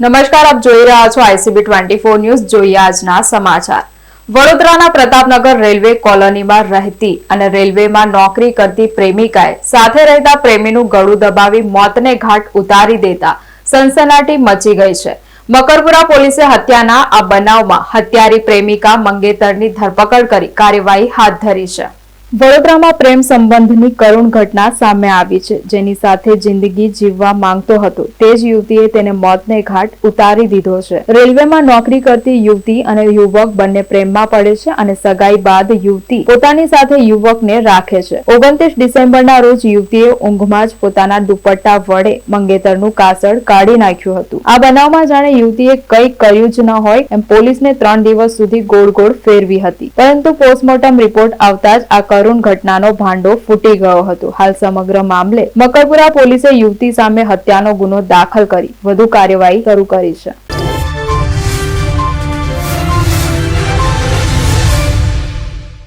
નમસ્કાર, આપ જોઈ રહ્યા છો આઈસીબી ટ્વેન્ટી ફોર ન્યૂઝ. જોઈએ આજના સમાચાર. વડોદરાના પ્રતાપનગર રેલવે કોલોનીમાં રહેતી અને રેલવેમાં નોકરી કરતી પ્રેમિકાએ સાથે રહેતા પ્રેમીનું ગળું દબાવી મોતને ઘાટ ઉતારી દેતા સનસનાટી મચી ગઈ છે. મકરપુરા પોલીસે હત્યાના આ બનાવમાં હત્યારી પ્રેમિકા મંગેતરની ધરપકડ કરી કાર્યવાહી હાથ ધરી છે. વડોદરામાં પ્રેમ સંબંધની કરુણ ઘટના સામે આવી છે. જેની સાથે જિંદગી જીવવા માંગતો હતો. તે જ યુવતીએ તેને મોતને ઘાટ ઉતારી દીધો છે. રેલવેમાં નોકરી કરતી યુવતી અને યુવક બંને પ્રેમમાં પડે છે અને સગાઈ બાદ યુવતી પોતાની સાથે યુવકને રાખે છે. ઓગણત્રીસ ડિસેમ્બરના રોજ યુવતીએ ઊંઘમાં જ પોતાના દુપટ્ટા વડે મંગેતરનું કાસળ કાઢી નાખ્યું હતું. આ બનાવમાં જાણે યુવતીએ કંઈ કર્યું જ ન હોય એમ પોલીસને ત્રણ દિવસ સુધી ગોળ ગોળ ફેરવી હતી. પરંતુ પોસ્ટમોર્ટમ રિપોર્ટ આવતા જ આ કરુણ ઘટનાનો ભાંડો ફૂટી ગયો હતો. હાલ સમગ્ર મામલે મકરપુરા પોલીસે યુવતી સામે હત્યાનો ગુનો દાખલ કરી વધુ કાર્યવાહી શરૂ કરી છે.